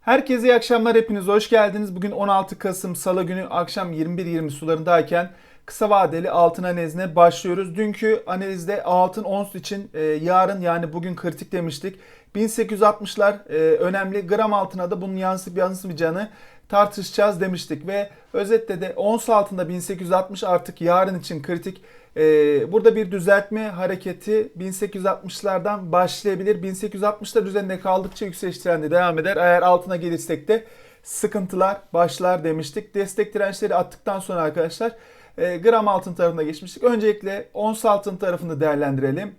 Herkese iyi akşamlar hepiniz hoş geldiniz. Bugün 16 Kasım Salı günü akşam 21.20 sularındayken kısa vadeli altın analizine başlıyoruz. Dünkü analizde altın ons için e, yarın yani bugün kritik demiştik. 1860'lar e, önemli. Gram altına da bunun yansıp yansımayacağını tartışacağız demiştik ve özetle de ons altında 1860 artık yarın için kritik. Ee, burada bir düzeltme hareketi 1860'lardan başlayabilir. 1860'lar üzerinde kaldıkça yükseliş trendi devam eder. Eğer altına gelirsek de sıkıntılar başlar demiştik. Destek dirençleri attıktan sonra arkadaşlar e, gram altın tarafına geçmiştik. Öncelikle ons altın tarafını değerlendirelim.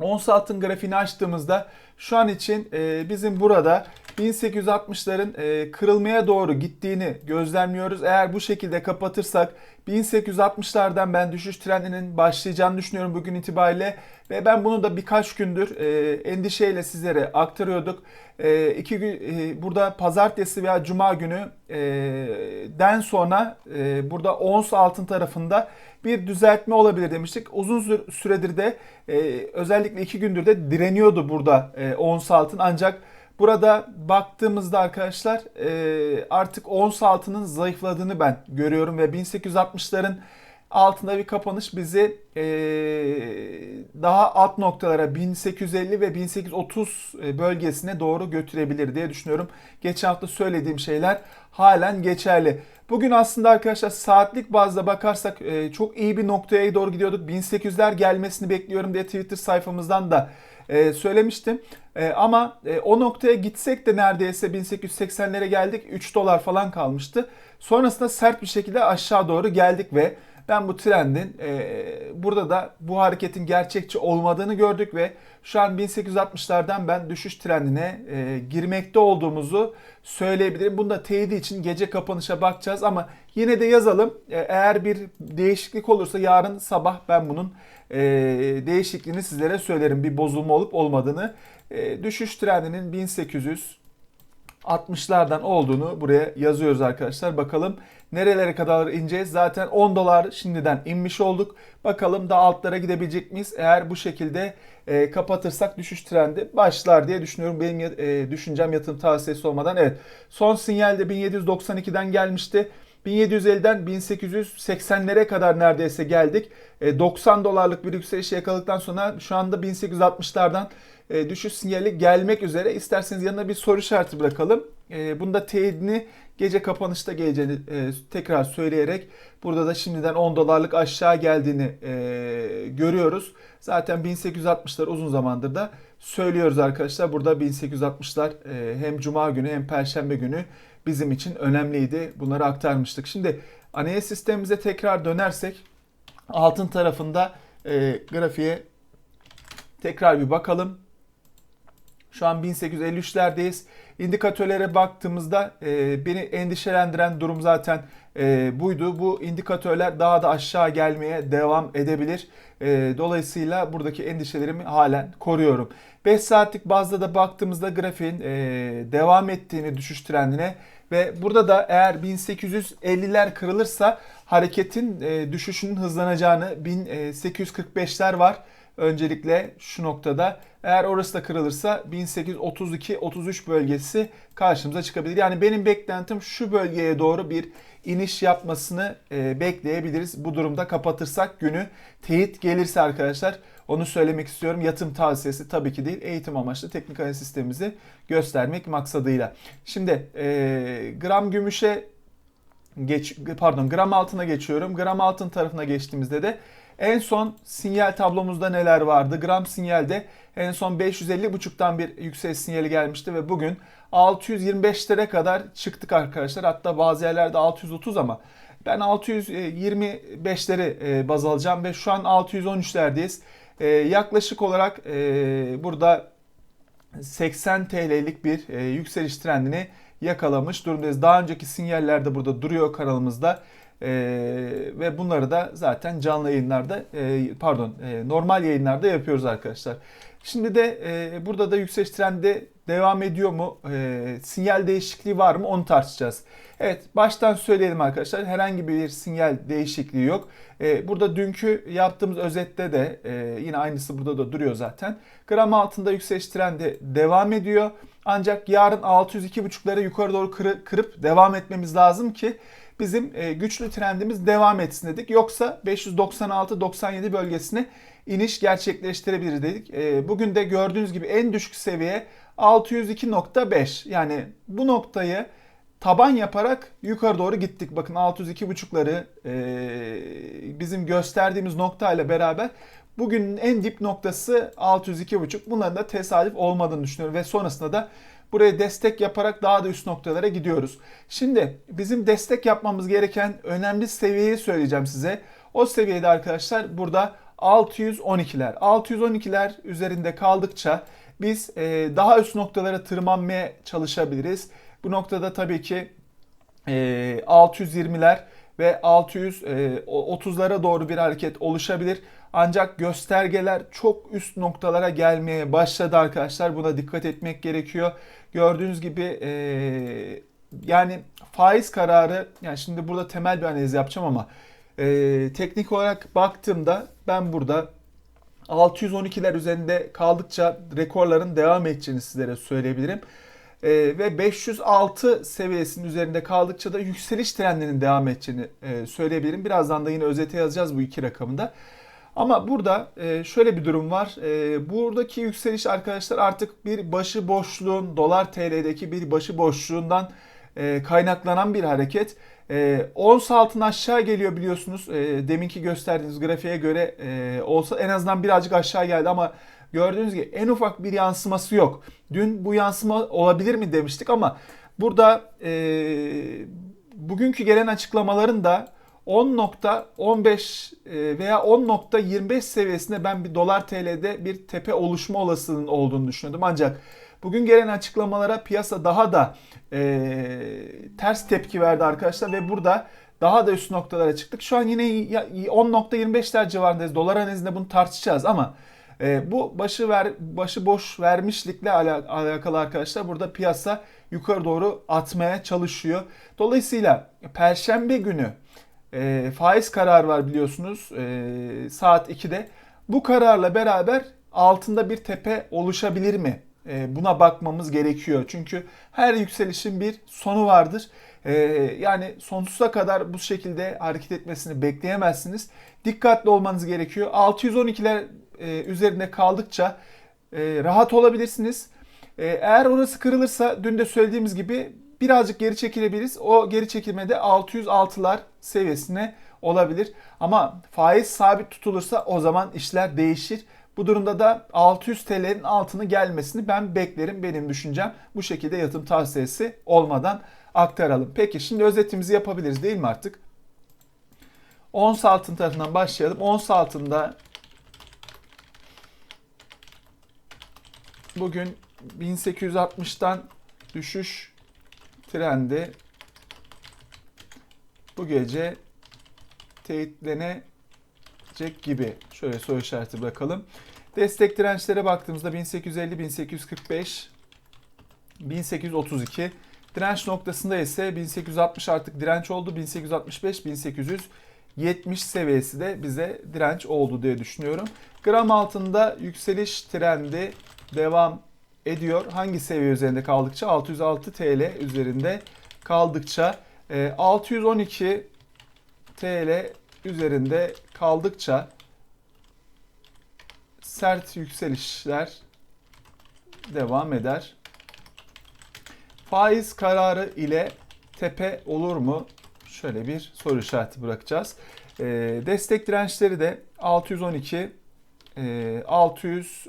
Ons altın grafiğini açtığımızda şu an için e, bizim burada 1860'ların e, kırılmaya doğru gittiğini gözlemliyoruz. Eğer bu şekilde kapatırsak 1860'lardan ben düşüş trendinin başlayacağını düşünüyorum bugün itibariyle ve ben bunu da birkaç gündür e, endişeyle sizlere aktarıyorduk. E, iki gün e, burada pazartesi veya cuma günü e, den sonra e, burada ons altın tarafında bir düzeltme olabilir demiştik. Uzun süredir de e, özellikle iki gündür de direniyordu burada e, ons altın ancak Burada baktığımızda arkadaşlar e, artık ons altının zayıfladığını ben görüyorum ve 1860'ların altında bir kapanış bizi e, daha alt noktalara 1850 ve 1830 e, bölgesine doğru götürebilir diye düşünüyorum. Geçen hafta söylediğim şeyler halen geçerli. Bugün aslında arkadaşlar saatlik bazda bakarsak e, çok iyi bir noktaya doğru gidiyorduk. 1800'ler gelmesini bekliyorum diye Twitter sayfamızdan da e, söylemiştim. E, ama e, o noktaya gitsek de neredeyse 1880'lere geldik. 3 dolar falan kalmıştı. Sonrasında sert bir şekilde aşağı doğru geldik ve ben bu trendin e, burada da bu hareketin gerçekçi olmadığını gördük ve şu an 1860'lardan ben düşüş trendine e, girmekte olduğumuzu söyleyebilirim. Bunda teyidi için gece kapanışa bakacağız ama yine de yazalım. E, eğer bir değişiklik olursa yarın sabah ben bunun e, değişikliğini sizlere söylerim. Bir bozulma olup olmadığını. E, düşüş trendinin 1800 60'lardan olduğunu buraya yazıyoruz arkadaşlar. Bakalım nerelere kadar ineceğiz. Zaten 10 dolar şimdiden inmiş olduk. Bakalım da altlara gidebilecek miyiz? Eğer bu şekilde e, kapatırsak düşüş trendi başlar diye düşünüyorum. Benim e, düşüncem yatırım tavsiyesi olmadan. Evet son sinyal de 1792'den gelmişti. 1750'den 1880'lere kadar neredeyse geldik. 90 e, dolarlık bir yükseliş yakaladıktan sonra şu anda 1860'lardan e, düşüş sinyali gelmek üzere. İsterseniz yanına bir soru işareti bırakalım. E, bunda teyidini gece kapanışta geleceğini tekrar söyleyerek burada da şimdiden 10 dolarlık aşağı geldiğini görüyoruz. Zaten 1860'lar uzun zamandır da söylüyoruz arkadaşlar. Burada 1860'lar hem cuma günü hem perşembe günü bizim için önemliydi. Bunları aktarmıştık. Şimdi analiz sistemimize tekrar dönersek altın tarafında e, grafiğe tekrar bir bakalım. Şu an 1853'lerdeyiz. İndikatörlere baktığımızda e, beni endişelendiren durum zaten e, buydu. Bu indikatörler daha da aşağı gelmeye devam edebilir. E, dolayısıyla buradaki endişelerimi halen koruyorum. 5 saatlik bazda da baktığımızda grafiğin e, devam ettiğini düşüş trendine ve burada da eğer 1850'ler kırılırsa hareketin e, düşüşünün hızlanacağını 1845'ler var. Öncelikle şu noktada eğer orası da kırılırsa 1832-33 bölgesi karşımıza çıkabilir. Yani benim beklentim şu bölgeye doğru bir iniş yapmasını e, bekleyebiliriz. Bu durumda kapatırsak günü teyit gelirse arkadaşlar onu söylemek istiyorum. Yatım tavsiyesi tabii ki değil. Eğitim amaçlı teknik analiz sistemimizi göstermek maksadıyla. Şimdi e, gram gümüşe geç pardon gram altına geçiyorum. Gram altın tarafına geçtiğimizde de en son sinyal tablomuzda neler vardı? Gram sinyalde en son 550.5'tan bir yükseliş sinyali gelmişti ve bugün 625'lere kadar çıktık arkadaşlar. Hatta bazı yerlerde 630 ama ben 625'leri e, baz alacağım ve şu an 613'lerdeyiz. E, yaklaşık olarak e, burada 80 TL'lik bir yükseliş trendini yakalamış durumdayız. Daha önceki sinyaller de burada duruyor kanalımızda. E, ve bunları da zaten canlı yayınlarda e, pardon e, normal yayınlarda yapıyoruz arkadaşlar. Şimdi de e, burada da yükseliş trendi devam ediyor mu? E, sinyal değişikliği var mı? Onu tartışacağız. Evet baştan söyleyelim arkadaşlar. Herhangi bir sinyal değişikliği yok. E, burada dünkü yaptığımız özette de e, yine aynısı burada da duruyor zaten. Gram altında yükseliş trendi devam ediyor. Ancak yarın 602.5'ları yukarı doğru kırı, kırıp devam etmemiz lazım ki bizim e, güçlü trendimiz devam etsin dedik. Yoksa 596-97 bölgesine iniş gerçekleştirebilir dedik. E, bugün de gördüğünüz gibi en düşük seviye 602.5. Yani bu noktayı taban yaparak yukarı doğru gittik. Bakın 602.5'ları e, bizim gösterdiğimiz noktayla beraber bugünün en dip noktası 602.5. Bunların da tesadüf olmadığını düşünüyorum ve sonrasında da buraya destek yaparak daha da üst noktalara gidiyoruz. Şimdi bizim destek yapmamız gereken önemli seviyeyi söyleyeceğim size. O seviyede arkadaşlar burada 612'ler. 612'ler üzerinde kaldıkça biz e, daha üst noktalara tırmanmaya çalışabiliriz. Bu noktada tabii ki 620'ler e, ve 630'lara doğru bir hareket oluşabilir. Ancak göstergeler çok üst noktalara gelmeye başladı arkadaşlar. Buna dikkat etmek gerekiyor. Gördüğünüz gibi e, yani faiz kararı yani şimdi burada temel bir analiz yapacağım ama teknik olarak baktığımda ben burada 612'ler üzerinde kaldıkça rekorların devam edeceğini sizlere söyleyebilirim. E, ve 506 seviyesinin üzerinde kaldıkça da yükseliş trendinin devam edeceğini e, söyleyebilirim. Birazdan da yine özete yazacağız bu iki rakamında. Ama burada e, şöyle bir durum var. E, buradaki yükseliş arkadaşlar artık bir başı boşluğun, dolar TL'deki bir başı boşluğundan e, kaynaklanan bir hareket. Ons altın aşağı geliyor biliyorsunuz. Deminki gösterdiğiniz grafiğe göre olsa en azından birazcık aşağı geldi ama gördüğünüz gibi en ufak bir yansıması yok. Dün bu yansıma olabilir mi demiştik ama burada bugünkü gelen açıklamaların da 10.15 e, veya 10.25 seviyesinde ben bir dolar TL'de bir tepe oluşma olasılığının olduğunu düşünüyordum. Ancak bugün gelen açıklamalara piyasa daha da e, ters tepki verdi arkadaşlar ve burada daha da üst noktalara çıktık. Şu an yine 10.25'ler civarındayız. Dolar analizinde bunu tartışacağız ama e, bu başı ver başı boş vermişlikle alakalı arkadaşlar burada piyasa yukarı doğru atmaya çalışıyor. Dolayısıyla perşembe günü e, faiz kararı var biliyorsunuz e, saat 2'de. Bu kararla beraber altında bir tepe oluşabilir mi? E, buna bakmamız gerekiyor. Çünkü her yükselişin bir sonu vardır. E, yani sonsuza kadar bu şekilde hareket etmesini bekleyemezsiniz. Dikkatli olmanız gerekiyor. 612'ler e, üzerinde kaldıkça rahat olabilirsiniz. Eğer orası kırılırsa dün de söylediğimiz gibi birazcık geri çekilebiliriz. O geri çekilmede 606'lar seviyesine olabilir. Ama faiz sabit tutulursa o zaman işler değişir. Bu durumda da 600 TL'nin altını gelmesini ben beklerim. Benim düşüncem bu şekilde yatırım tavsiyesi olmadan aktaralım. Peki şimdi özetimizi yapabiliriz değil mi artık? Ons altın tarafından başlayalım. Ons altında bugün 1860'tan düşüş trendi bu gece teyitlenecek gibi. Şöyle soru işareti bırakalım. Destek dirençlere baktığımızda 1850, 1845, 1832. Direnç noktasında ise 1860 artık direnç oldu. 1865, 1870 seviyesi de bize direnç oldu diye düşünüyorum. Gram altında yükseliş trendi devam ediyor. Hangi seviye üzerinde kaldıkça? 606 TL üzerinde kaldıkça 612 e, TL üzerinde kaldıkça sert yükselişler devam eder. Faiz kararı ile tepe olur mu? Şöyle bir soru işareti bırakacağız. E, destek dirençleri de 612, e, 600,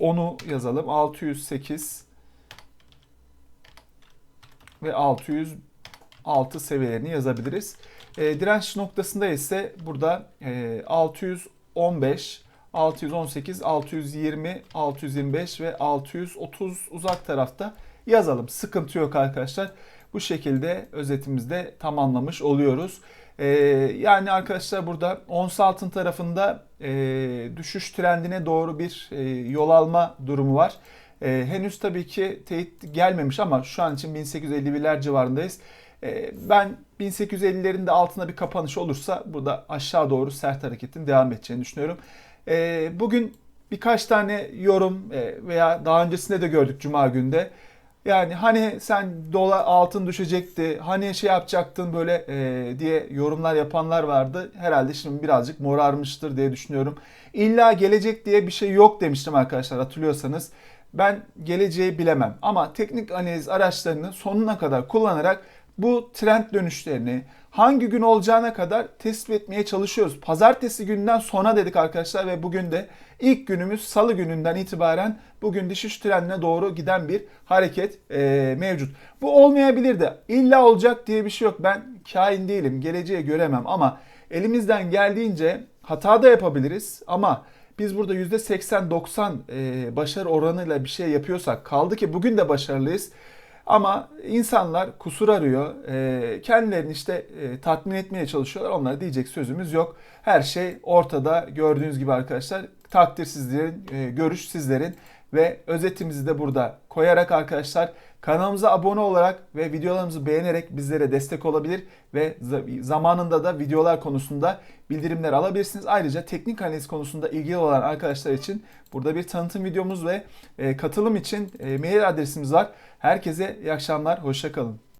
10'u yazalım. 608 ve 606 seviyelerini yazabiliriz. E, direnç noktasında ise burada e, 615, 618, 620, 625 ve 630 uzak tarafta yazalım. Sıkıntı yok arkadaşlar. Bu şekilde özetimizde tamamlamış oluyoruz. Ee, yani arkadaşlar burada ons altın tarafında e, düşüş trendine doğru bir e, yol alma durumu var. E, henüz tabii ki teyit gelmemiş ama şu an için 1851'ler civarındayız. E, ben 1850'lerin de altında bir kapanış olursa burada aşağı doğru sert hareketin devam edeceğini düşünüyorum. E, bugün birkaç tane yorum e, veya daha öncesinde de gördük Cuma günde. Yani hani sen dolar altın düşecekti, hani şey yapacaktın böyle e, diye yorumlar yapanlar vardı. Herhalde şimdi birazcık morarmıştır diye düşünüyorum. İlla gelecek diye bir şey yok demiştim arkadaşlar hatırlıyorsanız. Ben geleceği bilemem ama teknik analiz araçlarını sonuna kadar kullanarak bu trend dönüşlerini hangi gün olacağına kadar tespit etmeye çalışıyoruz. Pazartesi günden sonra dedik arkadaşlar ve bugün de ilk günümüz salı gününden itibaren bugün düşüş trendine doğru giden bir hareket e, mevcut. Bu olmayabilir de illa olacak diye bir şey yok. Ben kain değilim, geleceği göremem ama elimizden geldiğince hata da yapabiliriz ama biz burada %80-90 e, başarı oranıyla bir şey yapıyorsak kaldı ki bugün de başarılıyız. Ama insanlar kusur arıyor. E, kendilerini işte e, tatmin etmeye çalışıyorlar. Onlara diyecek sözümüz yok. Her şey ortada gördüğünüz gibi arkadaşlar. Takdir sizlerin, e, görüş sizlerin ve özetimizi de burada koyarak arkadaşlar kanalımıza abone olarak ve videolarımızı beğenerek bizlere destek olabilir ve zamanında da videolar konusunda bildirimler alabilirsiniz. Ayrıca teknik analiz konusunda ilgili olan arkadaşlar için burada bir tanıtım videomuz ve e, katılım için e, mail adresimiz var. Herkese iyi akşamlar, hoşçakalın.